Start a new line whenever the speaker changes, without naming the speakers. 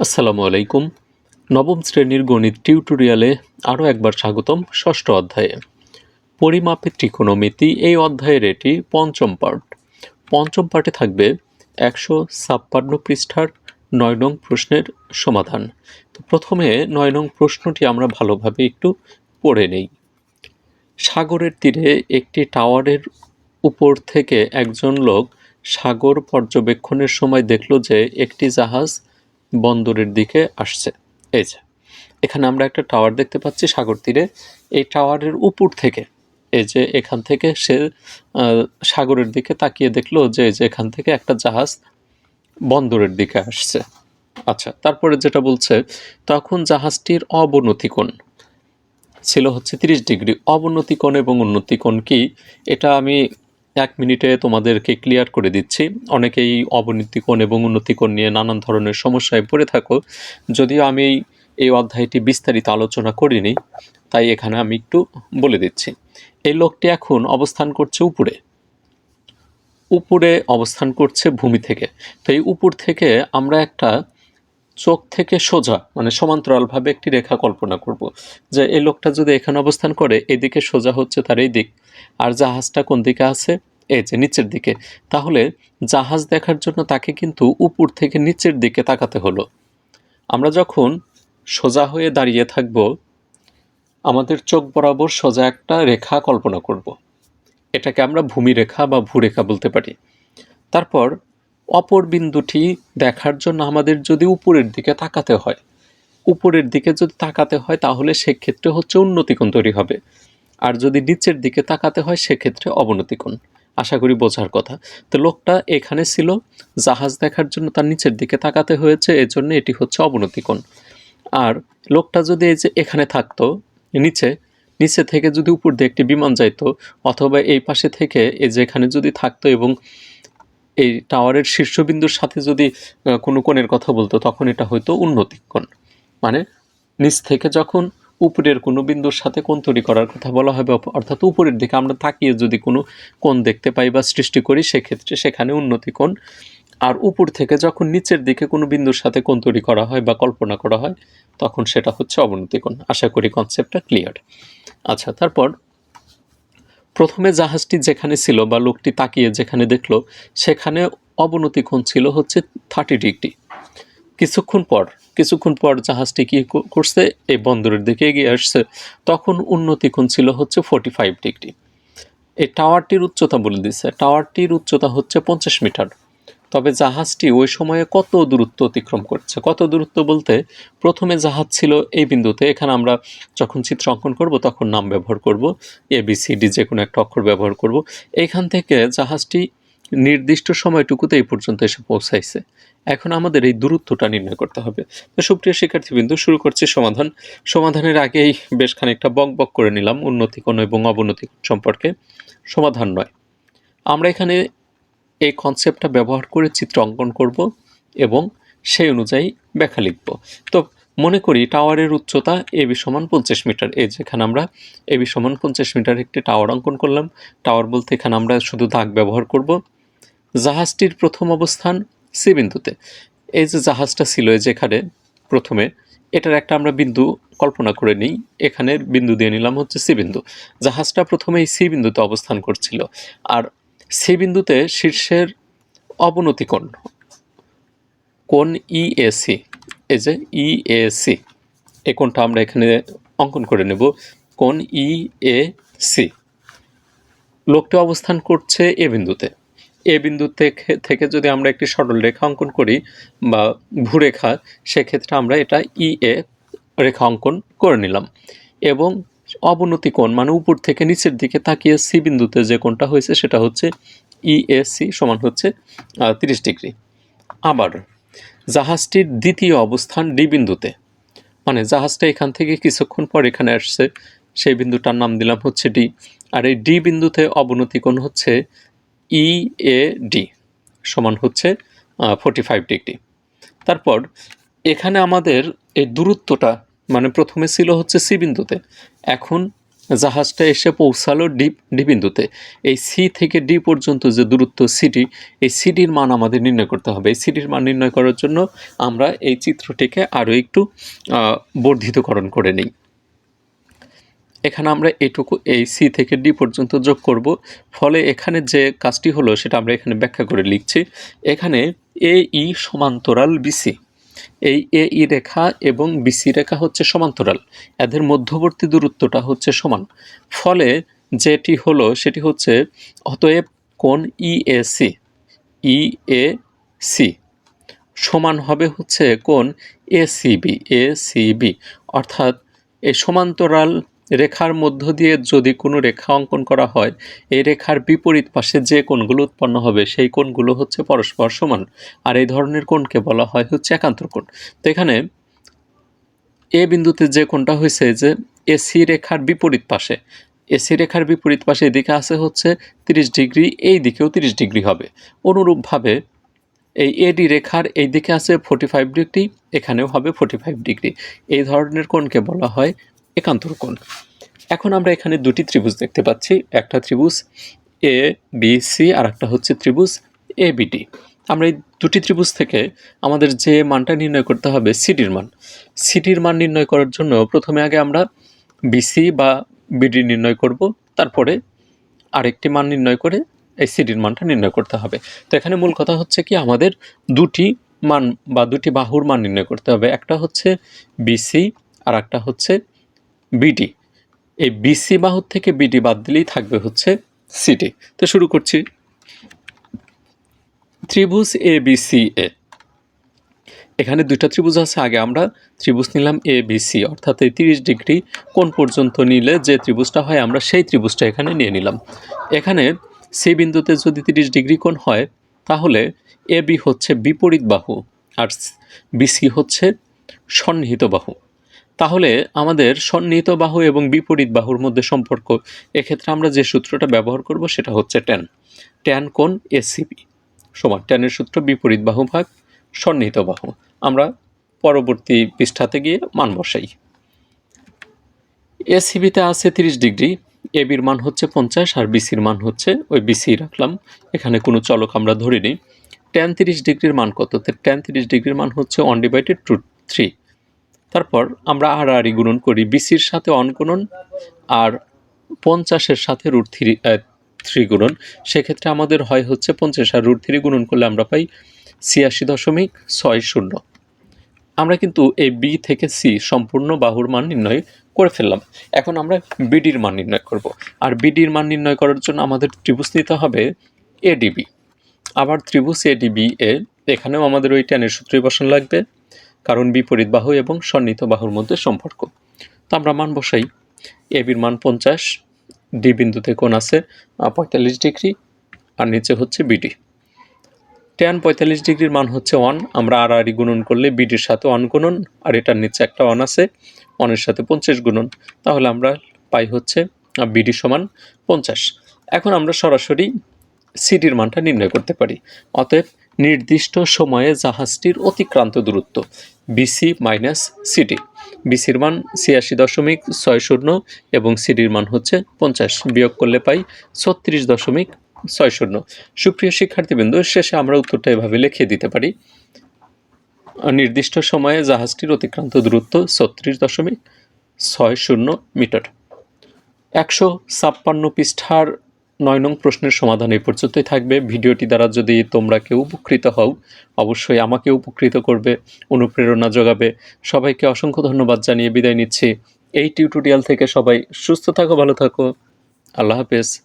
আসসালামু আলাইকুম। নবম শ্রেণির গণিত টিউটোরিয়ালে আরও একবার স্বাগতম ষষ্ঠ অধ্যায়ে। পরিমাপে ত্রিকোণমিতি, এই অধ্যায়ের এটি পঞ্চম পার্ট পঞ্চম পার্টে থাকবে একশো ছাপ্পান্ন পৃষ্ঠার নয় নং প্রশ্নের সমাধান। তো প্রথমে নয় নং প্রশ্নটি আমরা ভালোভাবে একটু পড়ে নেই। সাগরের তীরে একটি টাওয়ারের উপর থেকে একজন লোক সাগর পর্যবেক্ষণের সময় দেখল যে একটি জাহাজ বন্দরের দিকে আসছে। এই যে, এখানে আমরা একটা টাওয়ার দেখতে পাচ্ছি সাগর তীরে। এই টাওয়ারের উপর থেকে, এই যে এখান থেকে সে সাগরের দিকে তাকিয়ে দেখল যে, এই যে এখান থেকে একটা জাহাজ বন্দরের দিকে আসছে। আচ্ছা তারপরে যেটা বলছে, তখন জাহাজটির অবনতি কোণ ছিল হচ্ছে তিরিশ ডিগ্রি। অবনতি কোণ এবং উন্নতি কোণ কি? এটা আমি এক মিনিটে তোমাদেরকে ক্লিয়ার করে দিচ্ছি। অনেকেই অবনতি কোণ এবং উন্নতিকোণ নিয়ে নানান ধরনের সমস্যায় পড়ে থাকো। যদিও আমি এই অধ্যায়টি বিস্তারিত আলোচনা করিনি, তাই এখানে আমি একটু বলে দিচ্ছি। এই লোকটি এখন অবস্থান করছে উপরে। উপরে অবস্থান করছে ভূমি থেকে। তো এই উপর থেকে আমরা একটা চোখ থেকে সোজা মানে সমান্তরালভাবে একটি রেখা কল্পনা করব যে এই লোকটা যদি এখানে অবস্থান করে, এদিকে সোজা হচ্ছে তার এই দিক। আর জাহাজটা কোন দিকে আছে? এই যে নিচের দিকে, তাহলে জাহাজ দেখার জন্য তাকে কিন্তু উপর থেকে নিচের দিকে তাকাতে হলো। আমরা যখন সোজা হয়ে দাঁড়িয়ে থাকব, আমাদের চোখ বরাবর সোজা একটা রেখা কল্পনা করব। এটাকে আমরা ভূমিরেখা বা ভূরেখা বলতে পারি। তারপর অপর বিন্দুটি দেখার জন্য আমাদের যদি উপরের দিকে তাকাতে হয়, উপরের দিকে যদি তাকাতে হয়, তাহলে সেক্ষেত্রে হচ্ছে উন্নতিকোণ তৈরি হবে। আর যদি নিচের দিকে তাকাতে হয়, সেক্ষেত্রে অবনতিকোণ। আশা করি বোঝার কথা। তো লোকটা এখানে ছিল, জাহাজ দেখার জন্য তার নিচের দিকে তাকাতে হয়েছে, এজন্য এটি হচ্ছে অবনতিকোণ আর লোকটা যদি এই যে এখানে থাকতো, নিচে নিচে থেকে যদি উপর দিয়ে একটি বিমান যাইতো, অথবা এই পাশে থেকে এই যে এখানে যদি থাকতো এবং এই টাওয়ারের শীর্ষবিন্দুর সাথে যদি কোনো কোণের কথা বলতো, তখন এটা হয়তো উন্নতি কোণ। মানে নিচ থেকে যখন উপরের কোনো বিন্দুর সাথে কোণ তৈরি করার কথা বলা হবে অর্থাৎ উপরের দিকে আমরা তাকিয়ে যদি কোনো কোণ দেখতে পাই বা সৃষ্টি করি, সেক্ষেত্রে সেখানে উন্নতি কোণ। আর উপর থেকে যখন নিচের দিকে কোনো বিন্দুর সাথে কোণ তৈরি করা হয় বা কল্পনা করা হয়, তখন সেটা হচ্ছে অবনতি কোণ। আশা করি কনসেপ্টটা ক্লিয়ার আচ্ছা তারপর প্রথমে জাহাজটি যেখানে ছিল বা লোকটি তাকিয়ে যেখানে দেখল, সেখানে অবনতি কোণ ছিল হচ্ছে থার্টি ডিগ্রি কিছুক্ষণ পর কিছুক্ষণ পর জাহাজটি কি করছে এই বন্দরের দিকে এগিয়ে আসছে। তখন উন্নতি কোণ ছিল হচ্ছে ফোর্টি ফাইভ ডিগ্রি। এই টাওয়ারটির উচ্চতা বলে দিচ্ছে টাওয়ারটির উচ্চতা হচ্ছে পঞ্চাশ মিটার। তবে জাহাজটি ওই সময়ে কত দূরত্ব অতিক্রম করছে? কত দূরত্ব বলতে প্রথমে জাহাজ ছিল এই বিন্দুতে। এখানে আমরা যখন চিত্র অঙ্কন করব, তখন নাম ব্যবহার করব। এ বি সি ডি যে কোনো একটা অক্ষর ব্যবহার করব। এইখান থেকে জাহাজটি নির্দিষ্ট সময়টুকুতে এই পর্যন্ত এসে পৌঁছাইছে। এখন আমাদের এই দূরত্বটা নির্ণয় করতে হবে। তো সুপ্রিয় শিক্ষার্থীবৃন্দ, শুরু করছি সমাধান। সমাধানের আগেই বেশ খানিকটা বক বক করে নিলাম উন্নতিকোণ এবং অবনতিকোণ সম্পর্কে। সমাধান নয়। আমরা এখানে এই কনসেপ্টটা ব্যবহার করে চিত্র অঙ্কন করব এবং সেই অনুযায়ী ব্যাখ্যা লিখব। তো মনে করি টাওয়ারের উচ্চতা এবি সমান পঞ্চাশ মিটার। এই যেখানে আমরা এবি সমান পঞ্চাশ মিটার একটি টাওয়ার অঙ্কন করলাম। টাওয়ার বলতে এখানে আমরা শুধু দাগ ব্যবহার করব। জাহাজটির প্রথম অবস্থান সি বিন্দুতে। এই যে জাহাজটা ছিল যেখানে প্রথমে, এটার একটা আমরা বিন্দু কল্পনা করে নিই। এখানে বিন্দু দিয়ে নিলাম হচ্ছে সি বিন্দু। জাহাজটা প্রথমে এই সি বিন্দুতে অবস্থান করছিল। আর সি বিন্দুতে শীর্ষের অবনতি কোণ কোণ ইএসি এই যে ইএসি এই কোণটা আমরা এখানে অঙ্কন করে নেব। কোণ ইএসি লোকটা অবস্থান করছে এ বিন্দুতে। এ বিন্দু থেকে থেকে যদি আমরা একটি সরল রেখা অঙ্কন করি বা ভূরেখা, সেক্ষেত্রে আমরা এটা ই এ রেখা অঙ্কন করে নিলাম। এবং অবনতি কোণ মানে উপর থেকে নিচের দিকে তাকিয়ে সি বিন্দুতে যে কোণটা হয়েছে সেটা হচ্ছে ইএসি সমান হচ্ছে তিরিশ ডিগ্রি। আবার জাহাজটির দ্বিতীয় অবস্থান ডি বিন্দুতে মানে জাহাজটা এখান থেকে কিছুক্ষণ পর এখানে আসছে, সেই বিন্দুটার নাম দিলাম হচ্ছে ডি আর এই ডি বিন্দুতে অবনতি কোণ হচ্ছে ই এ ডি সমান হচ্ছে ফোর্টি ফাইভ ডিগ্রি তারপর এখানে আমাদের এই দূরত্বটা মানে প্রথমে ছিল হচ্ছে সি বিন্দুতে, এখন জাহাজটা এসে পৌঁছালো ডি ডি বিন্দুতে। এই সি থেকে ডি পর্যন্ত যে দূরত্ব সিটি এই সিডির মান আমাদের নির্ণয় করতে হবে। এই সিডির মান নির্ণয় করার জন্য আমরা এই চিত্রটিকে আরও একটু বর্ধিতকরণ করে নিই। এখানে আমরা এটুকু এই সি থেকে ডি পর্যন্ত যোগ করব। ফলে এখানে যে কাজটি হলো সেটা আমরা এখানে ব্যাখ্যা করে লিখছি। এখানে এ ই সমান্তরাল বিসি এই এ ই রেখা এবং বিসি রেখা হচ্ছে সমান্তরাল। এদের মধ্যবর্তী দূরত্বটা হচ্ছে সমান। ফলে যেটি হলো সেটি হচ্ছে অতএব কোন ই A C. E A C. সমান হবে হচ্ছে কোণ এ সিবি এ সিবি অর্থাৎ এই সমান্তরাল রেখার মধ্য দিয়ে যদি কোনো রেখা অঙ্কন করা হয়, এই রেখার বিপরীত পাশে যে কোণগুলো উৎপন্ন হবে, সেই কোণগুলো হচ্ছে পরস্পর সমান। আর এই ধরনের কোণকে বলা হয় হচ্ছে একান্তর কোণ। তো এখানে এ বিন্দুতে যে কোণটা হয়েছে যে এসি রেখার বিপরীত পাশে, এসি রেখার বিপরীত পাশে এদিকে আছে হচ্ছে তিরিশ ডিগ্রি, এই দিকেও তিরিশ ডিগ্রি হবে। অনুরূপভাবে এই এডি রেখার এই দিকে আছে ফোর্টি ফাইভ ডিগ্রি, এখানেও হবে ফোর্টি ফাইভ ডিগ্রি। এই ধরনের কোণকে বলা হয় একান্তর কোণ। এখন আমরা এখানে দুটি ত্রিভুজ দেখতে পাচ্ছি। একটা ত্রিভুজ এ বি সি আর একটা হচ্ছে ত্রিভুজ এ বিডি আমরা এই দুটি ত্রিভুজ থেকে আমাদের যে মানটা নির্ণয় করতে হবে সিডির মান। সিডির মান নির্ণয় করার জন্য প্রথমে আগে আমরা বিসি বা বিডি নির্ণয় করব। তারপরে আরেকটি মান নির্ণয় করে এই সিডির মানটা নির্ণয় করতে হবে। তো এখানে মূল কথা হচ্ছে কি, আমাদের দুটি মান বা দুটি বাহুর মান নির্ণয় করতে হবে। একটা হচ্ছে বিসি আর একটা হচ্ছে বিডি। এই বিসি বাহুর থেকে বিডি বাদ দিলেই থাকবে হচ্ছে সিটি। তো শুরু করছি। ত্রিভুজ এ, বি, সি, এ। এখানে দুইটা ত্রিভুজ আছে, আগে আমরা ত্রিভুজ নিলাম এ, বি, সি, অর্থাৎ এই তিরিশ ডিগ্রি কোন পর্যন্ত নিলে যে ত্রিভুজটা হয়, আমরা সেই ত্রিভুজটা এখানে নিয়ে নিলাম। এখানে সি বিন্দুতে যদি তিরিশ ডিগ্রি কোণ হয়, তাহলে এ বি হচ্ছে বিপরীত বাহু আর বিসি হচ্ছে সন্নিহিত বাহু। তাহলে আমাদের সন্নিহিত বাহু এবং বিপরীত বাহুর মধ্যে সম্পর্ক। এক্ষেত্রে আমরা যে সূত্রটা ব্যবহার করব সেটা হচ্ছে ট্যান ট্যান কোণ এসিবি সমান ট্যানের সূত্র বিপরীত বাহু ভাগ সন্নিহিত বাহু। আমরা পরবর্তী পৃষ্ঠাতে গিয়ে মান বসাই। এসিবিতে আছে তিরিশ ডিগ্রি এবির মান হচ্ছে পঞ্চাশ আর বিসির মান হচ্ছে, ওই বিসি রাখলাম। এখানে কোনো চলক আমরা ধরিনি। ট্যান তিরিশ ডিগ্রির মান কত? ট্যান তিরিশ ডিগ্রির মান হচ্ছে ওয়ান ডিভাইডেড টু থ্রি তারপর আমরা আরই গুণন করি, বিসির সাথে অন গুণন আর পঞ্চাশের সাথে রুট থ্রি থ্রি গুণন। সেক্ষেত্রে আমাদের হয় হচ্ছে পঞ্চাশ আর রুট থ্রি গুণন করলে আমরা পাই ছিয়াশি দশমিক ছয় শূন্য। আমরা কিন্তু এই বি থেকে সি সম্পূর্ণ বাহুর মান নির্ণয় করে ফেললাম। এখন আমরা বিডির মান নির্ণয় করব। আর বিডির মান নির্ণয় করার জন্য আমাদের ত্রিভুজ নিতে হবে এডিবি। আবার ত্রিভুজ এডিবি এ, এখানেও আমাদের ওই ট্যানের সূত্রই বসান লাগবে। কারণ বিপরীত বাহু এবং সন্নিহিত বাহুর মধ্যে সম্পর্ক। তো আমরা মান বসাই। এবির মান পঞ্চাশ, ডি বিন্দুতে কোণ আছে পঁয়তাল্লিশ ডিগ্রি, আর নিচে হচ্ছে বিডি ট্যান পঁয়তাল্লিশ ডিগ্রির মান হচ্ছে ওয়ান, আমরা আর আরই গুণন করলে বিডির সাথে ওয়ান গুণন, আর এটার নিচে একটা ওয়ান আছে, ওয়ানের সাথে পঞ্চাশ গুণন। তাহলে আমরা পাই হচ্ছে বিডি সমান পঞ্চাশ। এখন আমরা সরাসরি সিডির মানটা নির্ণয় করতে পারি। অতএব নির্দিষ্ট সময়ে জাহাজটির অতিক্রান্ত দূরত্ব বিসি মাইনাস সিডি বিসির মান ছিয়াশি দশমিক ছয় শূন্য এবং সিডির মান হচ্ছে পঞ্চাশ, বিয়োগ করলে পাই ছত্রিশ দশমিক ছয় শূন্য। সুপ্রিয় শিক্ষার্থীবৃন্দ, শেষে আমরা উত্তরটা এভাবে লিখে দিতে পারি। নির্দিষ্ট সময়ে জাহাজটির অতিক্রান্ত দূরত্ব ছত্রিশ দশমিক ছয় শূন্য মিটার। একশো ছাপ্পান্ন পৃষ্ঠার নয় নং প্রশ্নের সমাধান এই পর্যন্তই থাকবে। ভিডিওটি দ্বারা যদি তোমরা কেউ উপকৃত হও, অবশ্যই আমাকে উপকৃত করবে, অনুপ্রেরণা যোগাবে। সবাইকে অসংখ্য ধন্যবাদ জানিয়ে বিদায় নিচ্ছি। এই টিউটোরিয়াল থেকে সবাই সুস্থ থাকো, ভালো থাকো। আল্লাহ হাফেজ।